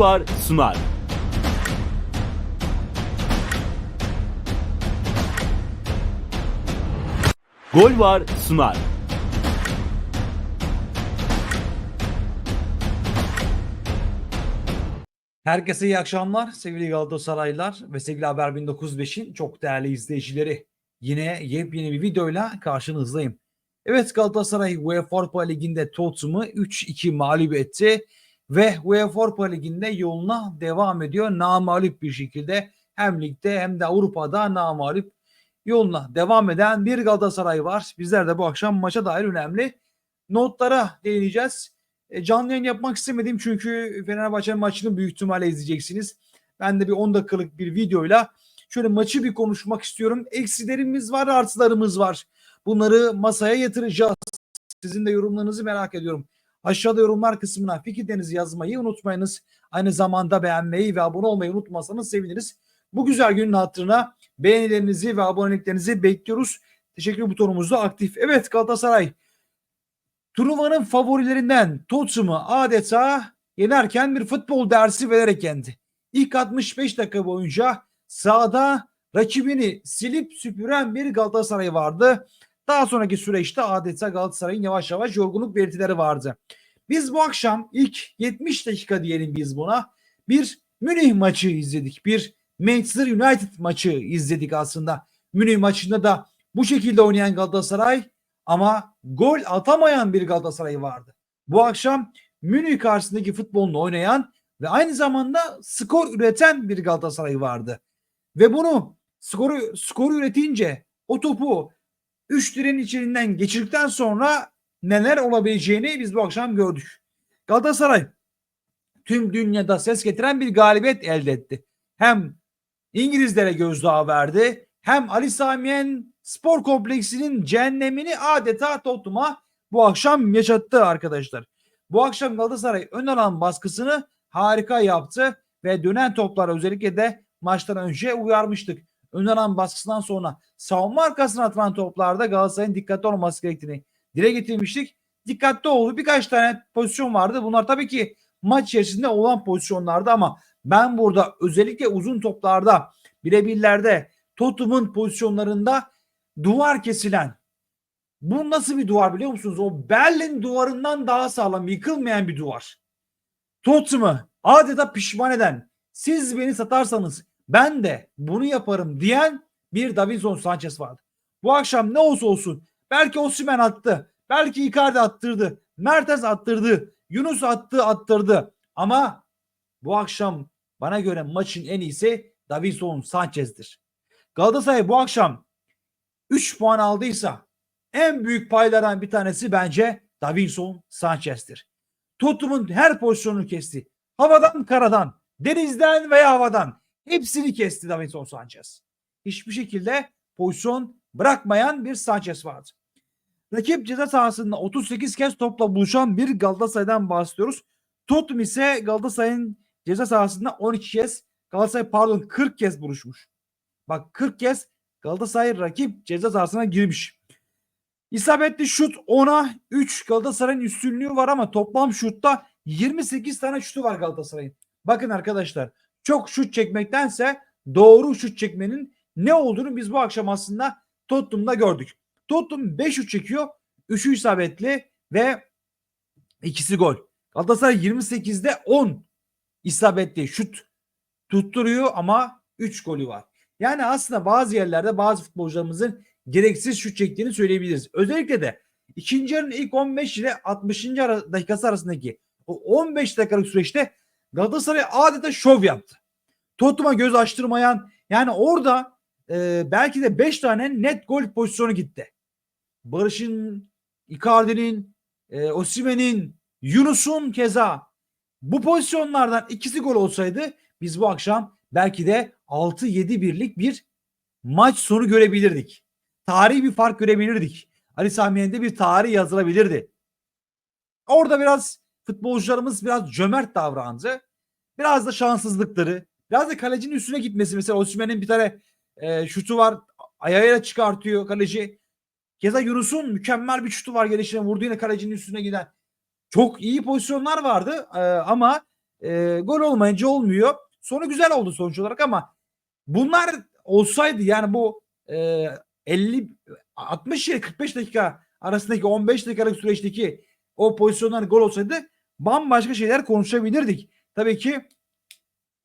var sunar. Gol var sunar. Herkese iyi akşamlar sevgili Galatasaraylılar ve sevgili Haber 1905'in çok değerli izleyicileri. Yine yepyeni bir videoyla karşınızdayım. Evet Galatasaray UEFA Avrupa Ligi'nde Tottenham'ı 3-2 mağlup etti ve UEFA Avrupa Ligi'nde yoluna devam ediyor. Namalup bir şekilde hem ligde hem de Avrupa'da namalup yoluna devam eden bir Galatasaray var. Bizler de bu akşam maça dair önemli notlara değineceğiz. E, canlı yayın yapmak istemedim çünkü Fenerbahçe maçını büyük ihtimalle izleyeceksiniz. Ben de bir 10 dakikalık bir videoyla şöyle maçı bir konuşmak istiyorum. Eksilerimiz var, artılarımız var. Bunları masaya yatıracağız. Sizin de yorumlarınızı merak ediyorum. Aşağıda yorumlar kısmına fikirlerinizi yazmayı unutmayınız. Aynı zamanda beğenmeyi ve abone olmayı unutmazsanız seviniriz. Bu güzel günün hatırına beğenilerinizi ve aboneliklerinizi bekliyoruz. Teşekkür butonumuz da aktif. Evet Galatasaray turnuvanın favorilerinden Tottenham'ı adeta yenerken bir futbol dersi vererek yendi. İlk 65 dakika boyunca sahada rakibini silip süpüren bir Galatasaray vardı. Daha sonraki süreçte adeta Galatasaray'ın yavaş yavaş yorgunluk belirtileri vardı. Biz bu akşam ilk 70 dakika diyelim biz buna bir Münih maçı izledik. Bir Manchester United maçı izledik aslında. Münih maçında da bu şekilde oynayan Galatasaray ama gol atamayan bir Galatasaray vardı. Bu akşam Münih karşısındaki futbolunu oynayan ve aynı zamanda skor üreten bir Galatasaray vardı. Ve bunu skoru skoru üretince o topu 3 direnin içinden geçirdikten sonra neler olabileceğini biz bu akşam gördük. Galatasaray tüm dünyada ses getiren bir galibiyet elde etti. Hem İngilizlere gözdağı verdi hem Ali Samiyen spor kompleksinin cehennemini adeta Tottenham'a bu akşam yaşattı arkadaşlar. Bu akşam Galatasaray ön alan baskısını harika yaptı ve dönen toplara özellikle de maçtan önce uyarmıştık. Ön alan baskısından sonra savunma arkasına atılan toplarda Galatasaray'ın dikkatli olması gerektiğini dile getirmiştik. Dikkatli oldu. Birkaç tane pozisyon vardı. Bunlar tabii ki maç içerisinde olan pozisyonlardı ama ben burada özellikle uzun toplarda birebirlerde Tottenham'ın pozisyonlarında duvar kesilen bu nasıl bir duvar biliyor musunuz? O Berlin duvarından daha sağlam yıkılmayan bir duvar. Tottenham'ı adeta pişman eden siz beni satarsanız ben de bunu yaparım diyen bir Davinson Sanchez vardı. Bu akşam ne olsa olsun belki Osimhen attı. Belki Icardi attırdı. Mertens attırdı. Yunus attı attırdı. Ama bu akşam bana göre maçın en iyisi Davinson Sanchez'dir. Galatasaray bu akşam 3 puan aldıysa en büyük paylardan bir tanesi bence Davinson Sanchez'tir. Tottenham'ın her pozisyonunu kesti. Havadan karadan, denizden veya havadan hepsini kesti Davinson Sanchez. Hiçbir şekilde pozisyon bırakmayan bir Sanchez vardı. Rakip ceza sahasında 38 kez topla buluşan bir Galatasaray'dan bahsediyoruz. Tottenham ise Galatasaray'ın ceza sahasında 12 kez, Galatasaray pardon 40 kez buluşmuş. Bak 40 kez Galatasaray rakip ceza sahasına girmiş. İsabetli şut 10'a 3 Galatasaray'ın üstünlüğü var ama toplam şutta 28 tane şutu var Galatasaray'ın. Bakın arkadaşlar çok şut çekmektense doğru şut çekmenin ne olduğunu biz bu akşam aslında Tottenham'da gördük. Tottenham 5 şut çekiyor. 3'ü isabetli ve ikisi gol. Galatasaray 28'de 10 isabetli şut tutturuyor ama 3 golü var. Yani aslında bazı yerlerde bazı futbolcularımızın gereksiz şut çektiğini söyleyebiliriz. Özellikle de ikinci yarının ilk 15 ile 60. Ara, dakikası arasındaki o 15 dakikalık süreçte Galatasaray adeta şov yaptı. Tottenham'a göz açtırmayan yani orada e, belki de 5 tane net gol pozisyonu gitti. Barış'ın, Icardi'nin, e, Osimhen'in, Yunus'un keza bu pozisyonlardan ikisi gol olsaydı biz bu akşam belki de 6-7 birlik bir maç sonu görebilirdik. Tarihi bir fark görebilirdik. Ali Samiyen'de bir tarih yazılabilirdi. Orada biraz futbolcularımız biraz cömert davrandı. Biraz da şanssızlıkları, biraz da kalecinin üstüne gitmesi. Mesela Osimhen'in bir tane e, şutu var. Ayağıyla çıkartıyor kaleci. Keza Yunus'un mükemmel bir şutu var gelişine vurdu yine kalecinin üstüne giden. Çok iyi pozisyonlar vardı e, ama e, gol olmayınca olmuyor. Sonu güzel oldu sonuç olarak ama bunlar olsaydı yani bu e, 50 60 ile 45 dakika arasındaki 15 dakikalık süreçteki o pozisyonlar gol olsaydı bambaşka şeyler konuşabilirdik. Tabii ki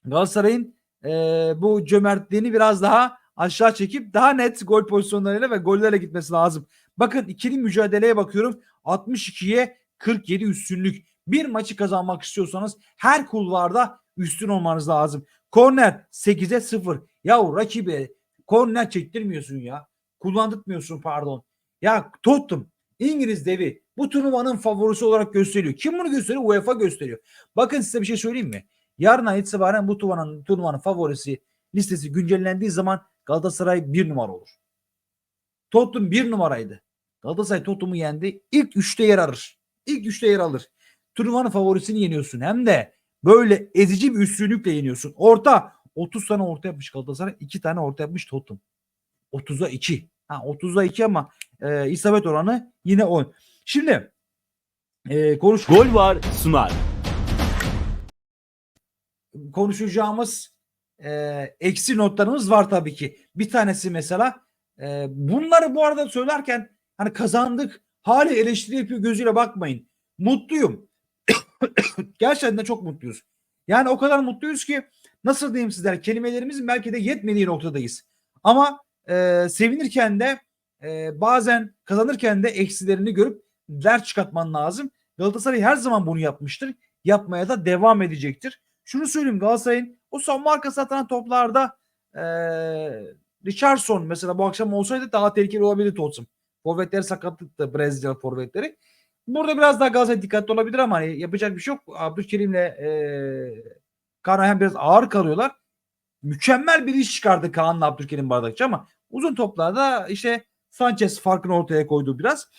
Galatasaray'ın e, bu cömertliğini biraz daha aşağı çekip daha net gol pozisyonlarıyla ve gollerle gitmesi lazım. Bakın ikili mücadeleye bakıyorum. 62'ye 47 üstünlük. Bir maçı kazanmak istiyorsanız her kulvarda üstün olmanız lazım. Korner 8'e 0. Yahu rakibe korner çektirmiyorsun ya. Kullandırtmıyorsun pardon. Ya Tottenham İngiliz devi bu turnuvanın favorisi olarak gösteriyor. Kim bunu gösteriyor? UEFA gösteriyor. Bakın size bir şey söyleyeyim mi? Yarın itibaren bu turnuvanın, turnuvanın favorisi listesi güncellendiği zaman Galatasaray bir numara olur. Tottenham bir numaraydı. Galatasaray Tottenham'ı yendi. İlk üçte yer alır. İlk üçte yer alır. Turnuvanın favorisini yeniyorsun. Hem de böyle ezici bir üstünlükle yeniyorsun. Orta 30 tane orta yapmış Galatasaray. 2 tane orta yapmış Tottenham. 30'a 2. Ha 30'a 2 ama e, isabet oranı yine 10. Şimdi e, konuş Gol var sunar. konuşacağımız e, eksi notlarımız var tabii ki. Bir tanesi mesela e, bunları bu arada söylerken hani kazandık hali eleştiri yapıyor gözüyle bakmayın. Mutluyum. Gerçekten de çok mutluyuz. Yani o kadar mutluyuz ki nasıl diyeyim sizlere kelimelerimizin belki de yetmediği noktadayız. Ama e, sevinirken de e, bazen kazanırken de eksilerini görüp ders çıkartman lazım. Galatasaray her zaman bunu yapmıştır. Yapmaya da devam edecektir. Şunu söyleyeyim Galatasaray'ın o savunma arkası atılan toplarda e, Richardson mesela bu akşam olsaydı daha tehlikeli olabilirdi Tottenham. Forvetleri sakatlıktı Brezilya forvetleri. Burada biraz daha Galatasaray dikkatli olabilir ama hani yapacak bir şey yok. Abdülkerim'le e, hem biraz ağır kalıyorlar. Mükemmel bir iş çıkardı Kaan'la Abdülkerim Bardakçı ama uzun toplarda işte Sanchez farkını ortaya koydu biraz.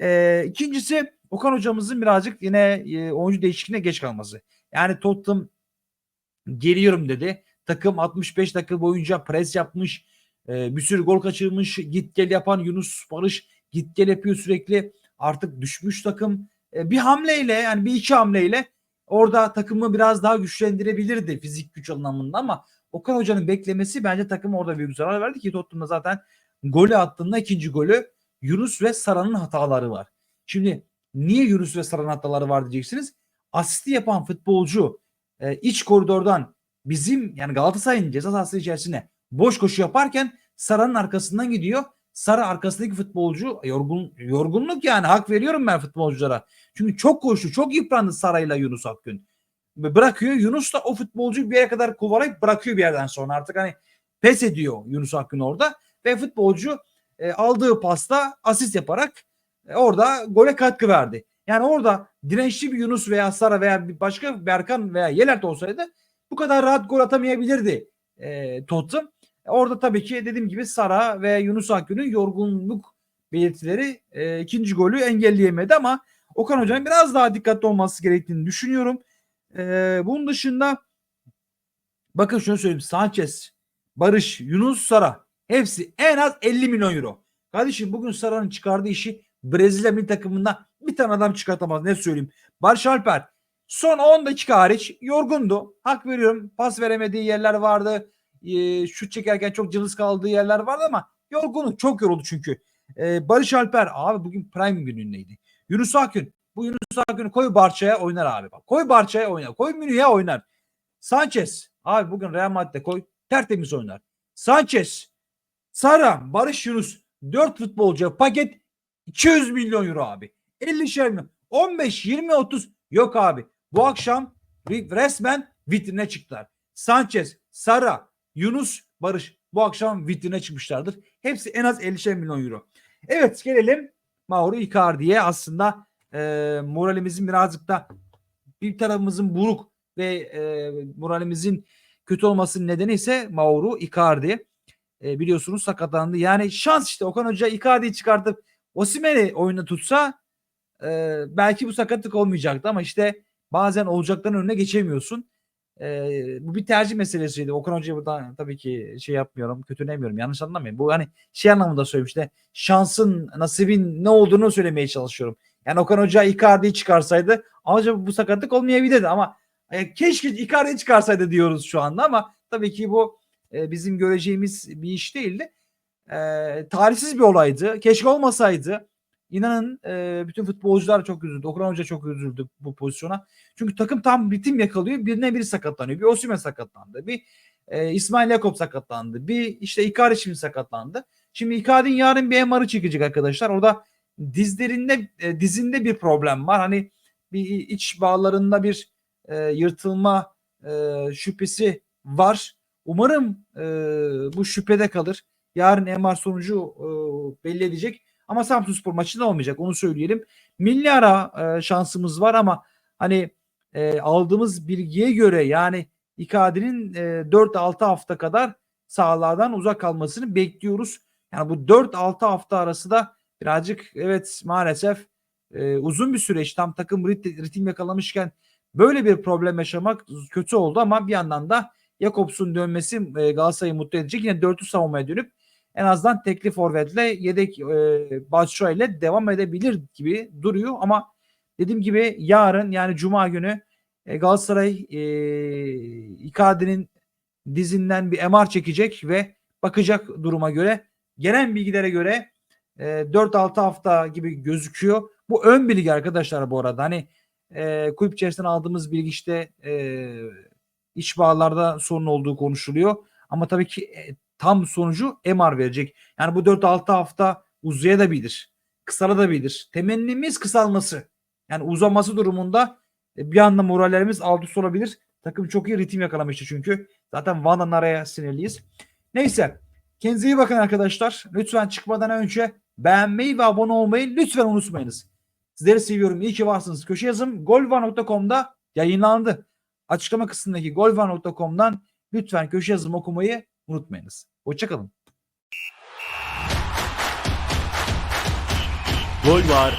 E, ikincisi Okan hocamızın birazcık yine e, oyuncu değişikliğine geç kalması. Yani Tottenham geliyorum dedi. Takım 65 dakika boyunca pres yapmış. E, bir sürü gol kaçırmış. Git gel yapan Yunus Barış git gel yapıyor sürekli. Artık düşmüş takım. E, bir hamleyle yani bir iki hamleyle orada takımı biraz daha güçlendirebilirdi fizik güç anlamında ama Okan Hoca'nın beklemesi bence takıma orada büyük zarar verdi ki Tottenham'da zaten golü attığında ikinci golü Yunus ve Sara'nın hataları var. Şimdi niye Yunus ve Sara'nın hataları var diyeceksiniz. Asisti yapan futbolcu e, iç koridordan bizim yani Galatasaray'ın ceza sahası içerisine boş koşu yaparken Sara'nın arkasından gidiyor. Sara arkasındaki futbolcu yorgun yorgunluk yani hak veriyorum ben futbolculara. Çünkü çok koştu, çok yıprandı Sara'yla Yunus Akgün. Bırakıyor Yunus da o futbolcuyu bir yere kadar kovalayıp bırakıyor bir yerden sonra. Artık hani pes ediyor Yunus Akgün orada ve futbolcu e, aldığı pasta asist yaparak e, orada gole katkı verdi. Yani orada dirençli bir Yunus veya Sara veya bir başka Berkan veya Yelert olsaydı bu kadar rahat gol atamayabilirdi e, Tottenham. Orada tabii ki dediğim gibi Sara ve Yunus Akgün'ün yorgunluk belirtileri e, ikinci golü engelleyemedi ama Okan Hoca'nın biraz daha dikkatli olması gerektiğini düşünüyorum. E, bunun dışında bakın şunu söyleyeyim. Sanchez, Barış, Yunus, Sara hepsi en az 50 milyon euro. Kardeşim bugün Sara'nın çıkardığı işi Brezilya milli takımında bir tane adam çıkartamaz. Ne söyleyeyim. Barış Alper son 10 dakika hariç yorgundu. Hak veriyorum. Pas veremediği yerler vardı. E, şut çekerken çok cılız kaldığı yerler vardı ama yorgunluk çok yoruldu çünkü. E, Barış Alper abi bugün prime günündeydi. Yunus Akün bu Yunus Akün'ü koy Barça'ya oynar abi. Bak. Koy Barça'ya oynar. Koy Münih'e oynar. Sanchez abi bugün Real Madrid'de koy tertemiz oynar. Sanchez, Sara, Barış Yunus 4 futbolcu paket 200 milyon euro abi. 50 şer milyon. 15, 20, 30 yok abi. Bu akşam resmen vitrine çıktılar. Sanchez, Sara, Yunus, Barış bu akşam vitrine çıkmışlardır. Hepsi en az 50 milyon euro. Evet gelelim Mauro Icardi'ye aslında e, moralimizin birazcık da bir tarafımızın buruk ve e, moralimizin kötü olmasının nedeni ise Mauro Icardi. E, biliyorsunuz sakatlandı. Yani şans işte Okan Hoca Icardi'yi çıkartıp Osimhen'i oyunda tutsa e, belki bu sakatlık olmayacaktı ama işte bazen olacakların önüne geçemiyorsun. E, bu bir tercih meselesiydi. Okan Hoca'yı burada tabii ki şey yapmıyorum, kötülemiyorum. Yanlış anlamayın. Bu hani şey anlamında söylüyorum işte şansın, nasibin ne olduğunu söylemeye çalışıyorum. Yani Okan Hoca Icardi'yi çıkarsaydı acaba bu sakatlık olmayabilirdi ama E, keşke Icardi çıkarsaydı diyoruz şu anda ama tabii ki bu e, bizim göreceğimiz bir iş değildi. E, tarihsiz bir olaydı. Keşke olmasaydı. İnanın e, bütün futbolcular çok üzüldü. Okan Hoca çok üzüldü bu pozisyona. Çünkü takım tam ritim yakalıyor. Birine biri sakatlanıyor. Bir Osimhen sakatlandı. Bir e, İsmail Yakup sakatlandı. Bir işte Icardi şimdi sakatlandı. Şimdi Icardi'nin yarın bir MR'ı çekecek arkadaşlar. Orada dizlerinde e, dizinde bir problem var. Hani bir iç bağlarında bir e, yırtılma e, şüphesi var. Umarım e, bu şüphede kalır. Yarın MR sonucu e, belli edecek. Ama Samsunspor maçında olmayacak onu söyleyelim. Milli ara e, şansımız var ama hani e, aldığımız bilgiye göre yani Icardi'nin e, 4-6 hafta kadar sahalardan uzak kalmasını bekliyoruz. Yani bu 4-6 hafta arası da birazcık evet maalesef e, uzun bir süreç tam takım rit- ritim yakalamışken böyle bir problem yaşamak kötü oldu ama bir yandan da Jakobs'un dönmesi e, Galatasaray'ı mutlu edecek. Yine dörtlü savunmaya dönüp en azından tekli forvetle yedek e, Batshuayi ile devam edebilir gibi duruyor ama dediğim gibi yarın yani cuma günü e, Galatasaray e, Icardi'nin dizinden bir MR çekecek ve bakacak duruma göre gelen bilgilere göre e, 4-6 hafta gibi gözüküyor. Bu ön bilgi arkadaşlar bu arada. Hani e, kulüp içerisinden aldığımız bilgi işte e, iç bağlarda sorun olduğu konuşuluyor. Ama tabii ki e, tam sonucu MR verecek. Yani bu 4-6 hafta uzayabilir. Kısalabilir. Temennimiz kısalması. Yani uzaması durumunda e, bir anda morallerimiz alt üst olabilir. Takım çok iyi ritim yakalamıştı çünkü. Zaten Van'dan araya sinirliyiz. Neyse. Kendinize iyi bakın arkadaşlar. Lütfen çıkmadan önce beğenmeyi ve abone olmayı lütfen unutmayınız. Sizleri seviyorum. İyi ki varsınız. Köşe yazım golvan.com'da yayınlandı. Açıklama kısmındaki golvan.com'dan lütfen köşe yazım okumayı unutmayınız. Hoşçakalın. Gol var